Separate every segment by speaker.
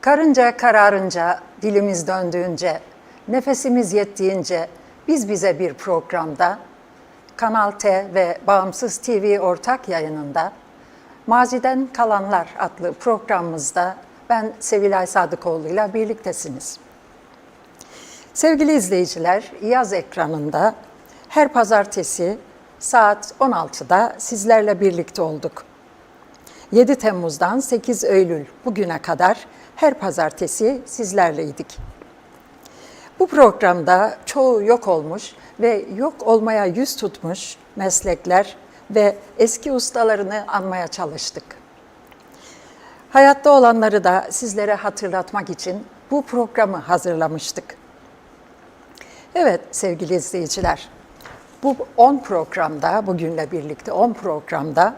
Speaker 1: Karınca kararınca, dilimiz döndüğünce, nefesimiz yettiğince biz bize bir programda Kanal T ve Bağımsız TV ortak yayınında Maziden Kalanlar adlı programımızda ben Sevilay Sadıkoğlu ile birliktesiniz. Sevgili izleyiciler, yaz ekranında her pazartesi saat 16'da sizlerle birlikte olduk. 7 Temmuz'dan 8 Eylül bugüne kadar her pazartesi sizlerleydik. Bu programda çoğu yok olmuş ve yok olmaya yüz tutmuş meslekler ve eski ustalarını anmaya çalıştık. Hayatta olanları da sizlere hatırlatmak için bu programı hazırlamıştık. Evet sevgili izleyiciler, bu 10 programda, bugünle birlikte 10 programda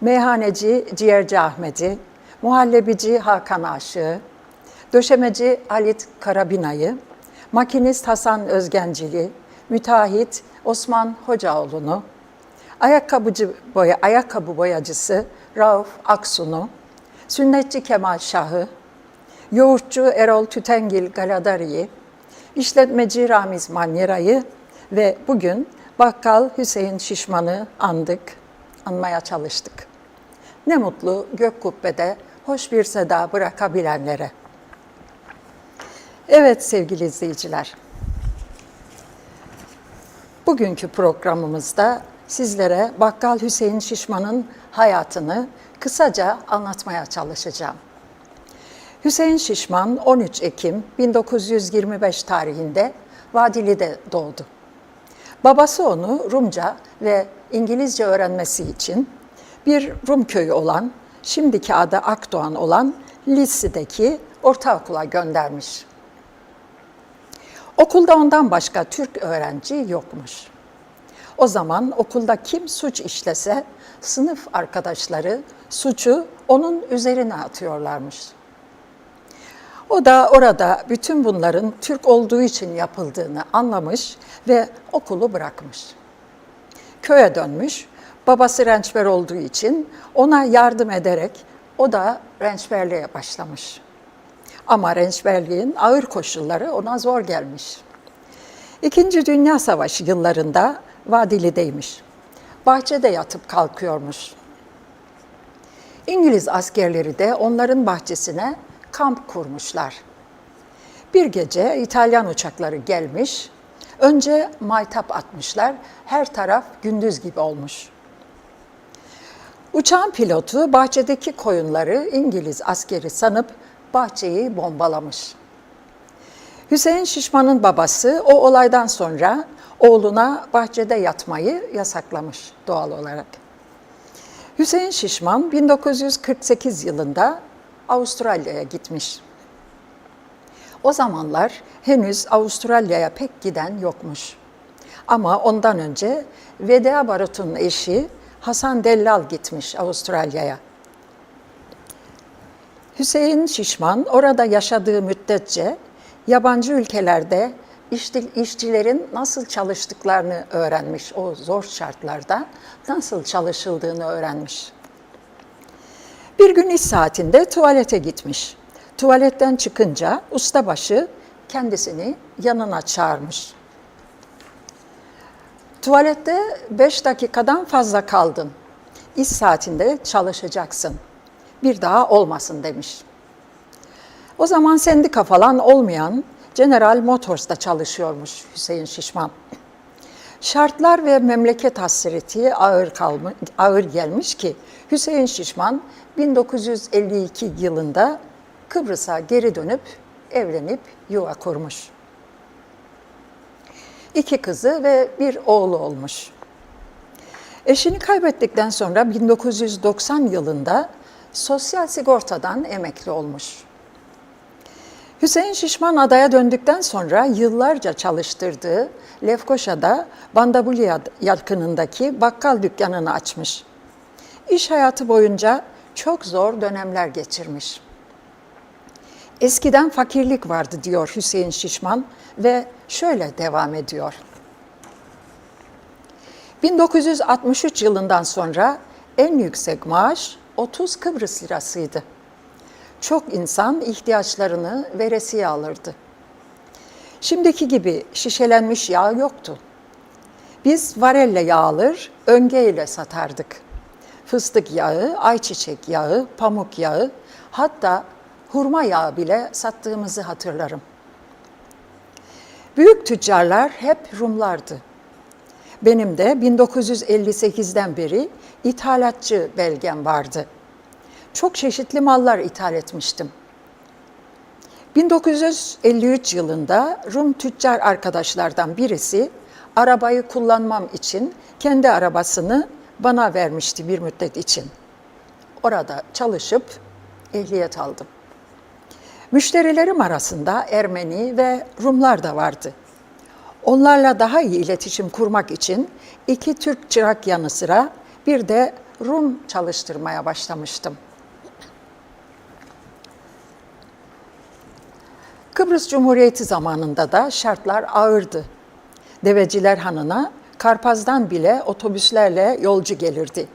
Speaker 1: meyhaneci Ciğerci Ahmet'i, muhallebici Hakan Aşığı, döşemeci Halit Karabinay'ı, makinist Hasan Özgencili, müteahhit Osman Hocaoğlu'nu, ayakkabıcı boya, ayakkabı boyacısı Rauf Aksun'u, sünnetçi Kemal Şah'ı, yoğurtçu Erol Tütengil Galadari'yi, işletmeci Ramiz Manyera'yı ve bugün bakkal Hüseyin Şişman'ı andık, anmaya çalıştık. Ne mutlu gök kubbede hoş bir seda bırakabilenlere. Evet sevgili izleyiciler, bugünkü programımızda sizlere Bakkal Hüseyin Şişman'ın hayatını kısaca anlatmaya çalışacağım. Hüseyin Şişman 13 Ekim 1925 tarihinde Vadili'de doğdu. Babası onu Rumca ve İngilizce öğrenmesi için bir Rum köyü olan, şimdiki adı Akdoğan olan Lissi'deki ortaokula göndermiş. Okulda ondan başka Türk öğrenci yokmuş. O zaman okulda kim suç işlese sınıf arkadaşları suçu onun üzerine atıyorlarmış. O da orada bütün bunların Türk olduğu için yapıldığını anlamış ve okulu bırakmış. Köye dönmüş, babası rençber olduğu için ona yardım ederek o da rençberliğe başlamış. Ama rençberliğin ağır koşulları ona zor gelmiş. İkinci Dünya Savaşı yıllarında Vadili'deymiş. Bahçede yatıp kalkıyormuş. İngiliz askerleri de onların bahçesine kamp kurmuşlar. Bir gece İtalyan uçakları gelmiş, önce maytap atmışlar, her taraf gündüz gibi olmuş. Uçağın pilotu bahçedeki koyunları İngiliz askeri sanıp bahçeyi bombalamış. Hüseyin Şişman'ın babası o olaydan sonra oğluna bahçede yatmayı yasaklamış doğal olarak. Hüseyin Şişman 1948 yılında Avustralya'ya gitmiş. O zamanlar henüz Avustralya'ya pek giden yokmuş. Ama ondan önce Veda Barut'un eşi Hasan Dellal gitmiş Avustralya'ya. Hüseyin Şişman orada yaşadığı müddetçe yabancı ülkelerde işçilerin nasıl çalıştıklarını öğrenmiş, o zor şartlarda nasıl çalışıldığını öğrenmiş. Bir gün iş saatinde tuvalete gitmiş. Tuvaletten çıkınca ustabaşı kendisini yanına çağırmış. Tuvalette beş dakikadan fazla kaldın. İş saatinde çalışacaksın. Bir daha olmasın demiş. O zaman sendika falan olmayan General Motors'ta çalışıyormuş Hüseyin Şişman. Şartlar ve memleket hasreti ağır, kalmış, ağır gelmiş ki Hüseyin Şişman 1952 yılında Kıbrıs'a geri dönüp evlenip yuva kurmuş. İki kızı ve bir oğlu olmuş. Eşini kaybettikten sonra 1990 yılında sosyal sigortadan emekli olmuş. Hüseyin Şişman adaya döndükten sonra yıllarca çalıştırdığı Lefkoşa'da Bandabulya yakınındaki bakkal dükkanını açmış. İş hayatı boyunca çok zor dönemler geçirmiş. Eskiden fakirlik vardı diyor Hüseyin Şişman ve şöyle devam ediyor. 1963 yılından sonra en yüksek maaş 30 Kıbrıs lirasıydı. çok insan ihtiyaçlarını veresiye alırdı. Şimdiki gibi şişelenmiş yağ yoktu. Biz varelle yağ alır, öngeyle satardık. Fıstık yağı, ayçiçek yağı, pamuk yağı, hatta hurma yağı bile sattığımızı hatırlarım. Büyük tüccarlar hep Rumlardı. Benim de 1958'den beri ithalatçı belgem vardı. Çok çeşitli mallar ithal etmiştim. 1953 yılında Rum tüccar arkadaşlardan birisi arabayı kullanmam için kendi arabasını bana vermişti bir müddet için. Orada çalışıp ehliyet aldım. Müşterilerim arasında Ermeni ve Rumlar da vardı. Onlarla daha iyi iletişim kurmak için iki Türk çırak yanı sıra bir de Rum çalıştırmaya başlamıştım. Kıbrıs Cumhuriyeti zamanında da şartlar ağırdı. Deveciler Hanı'na Karpaz'dan bile otobüslerle yolcu gelirdi.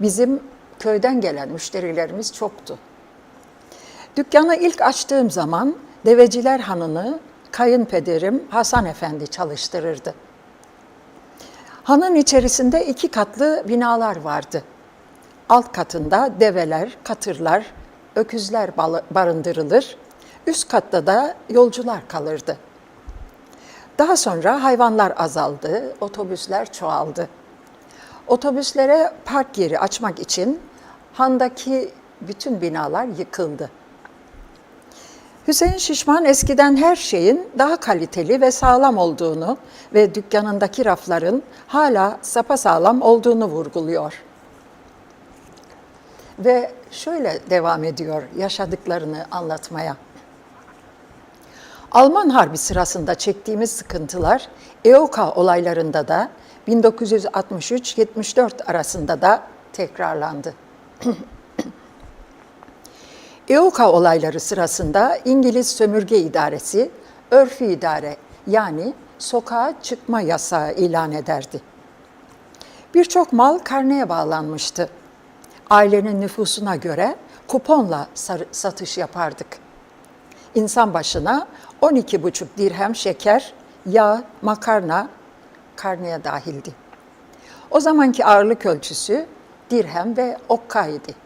Speaker 1: Bizim köyden gelen müşterilerimiz çoktu. Dükkanı ilk açtığım zaman Deveciler Hanı'nı kayınpederim Hasan Efendi çalıştırırdı. Hanın içerisinde iki katlı binalar vardı. Alt katında develer, katırlar, öküzler barındırılır. Üst katta da yolcular kalırdı. Daha sonra hayvanlar azaldı, otobüsler çoğaldı. Otobüslere park yeri açmak için handaki bütün binalar yıkıldı. Hüseyin Şişman eskiden her şeyin daha kaliteli ve sağlam olduğunu ve dükkanındaki rafların hala sapasağlam olduğunu vurguluyor. Ve şöyle devam ediyor yaşadıklarını anlatmaya. Alman Harbi sırasında çektiğimiz sıkıntılar EOKA olaylarında da 1963-74 arasında da tekrarlandı. EOKA olayları sırasında İngiliz Sömürge İdaresi örfü idare yani sokağa çıkma yasağı ilan ederdi. Birçok mal karneye bağlanmıştı. Ailenin nüfusuna göre kuponla satış yapardık. İnsan başına 12,5 dirhem şeker, yağ, makarna karneye dahildi. O zamanki ağırlık ölçüsü dirhem ve okka idi.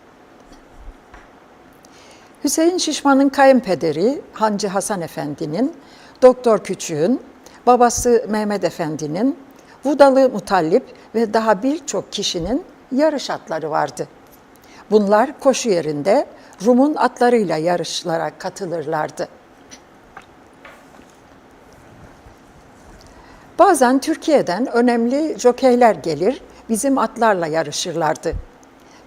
Speaker 1: Hüseyin Şişman'ın kayınpederi Hancı Hasan Efendi'nin, Doktor Küçük'ün, babası Mehmet Efendi'nin, Vudalı Mutallip ve daha birçok kişinin yarış atları vardı. Bunlar koşu yerinde Rum'un atlarıyla yarışlara katılırlardı. Bazen Türkiye'den önemli jokeyler gelir, bizim atlarla yarışırlardı.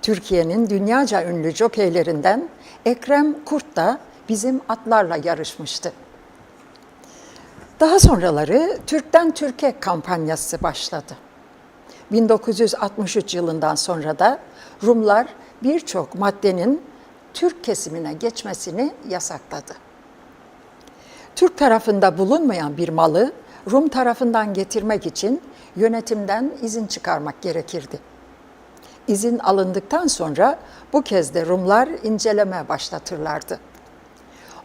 Speaker 1: Türkiye'nin dünyaca ünlü jokeylerinden Ekrem Kurt da bizim atlarla yarışmıştı. Daha sonraları Türk'ten Türkiye kampanyası başladı. 1963 yılından sonra da Rumlar birçok maddenin Türk kesimine geçmesini yasakladı. Türk tarafında bulunmayan bir malı Rum tarafından getirmek için yönetimden izin çıkarmak gerekirdi. İzin alındıktan sonra bu kez de Rumlar inceleme başlatırlardı.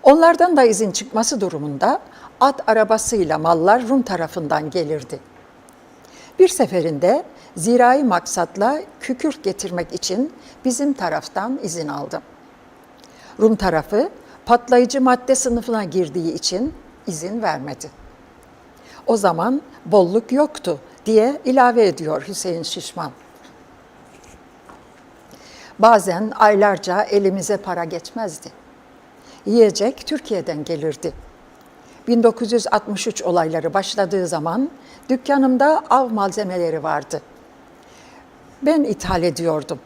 Speaker 1: Onlardan da izin çıkması durumunda at arabasıyla mallar Rum tarafından gelirdi. Bir seferinde zirai maksatla kükürt getirmek için bizim taraftan izin aldım. Rum tarafı patlayıcı madde sınıfına girdiği için izin vermedi. O zaman bolluk yoktu diye ilave ediyor Hüseyin Şişman. Bazen aylarca elimize para geçmezdi. Yiyecek Türkiye'den gelirdi. 1963 olayları başladığı zaman dükkanımda av malzemeleri vardı. Ben ithal ediyordum.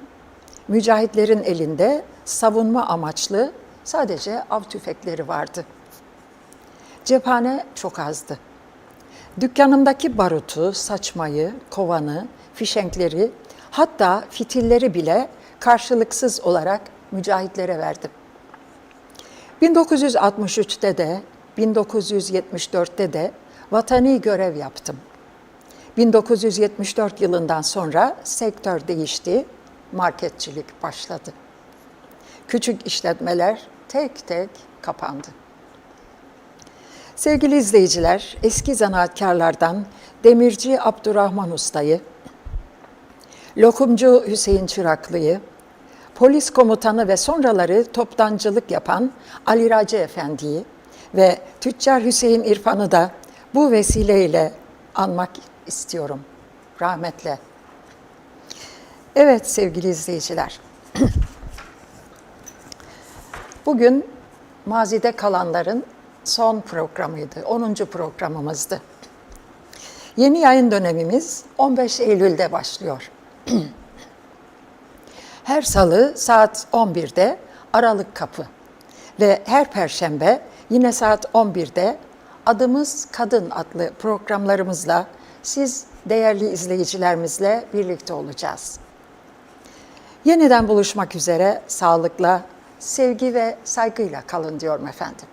Speaker 1: Mücahitlerin elinde savunma amaçlı sadece av tüfekleri vardı. Cephane çok azdı. Dükkanımdaki barutu, saçmayı, kovanı, fişenkleri, hatta fitilleri bile karşılıksız olarak mücahitlere verdim. 1963'te de 1974'te de vatani görev yaptım. 1974 yılından sonra sektör değişti, marketçilik başladı. Küçük işletmeler tek tek kapandı. Sevgili izleyiciler, eski zanaatkarlardan demirci Abdurrahman Usta'yı, lokumcu Hüseyin Çıraklı'yı, polis komutanı ve sonraları toptancılık yapan Ali Raci Efendi'yi ve tüccar Hüseyin İrfan'ı da bu vesileyle anmak istiyorum rahmetle. Evet sevgili izleyiciler. Bugün mazide kalanların son programıydı. 10. programımızdı. Yeni yayın dönemimiz 15 Eylül'de başlıyor. Her salı saat 11'de Aralık Kapı ve her perşembe yine saat 11'de Adımız Kadın adlı programlarımızla siz değerli izleyicilerimizle birlikte olacağız. Yeniden buluşmak üzere sağlıkla, sevgi ve saygıyla kalın diyorum efendim.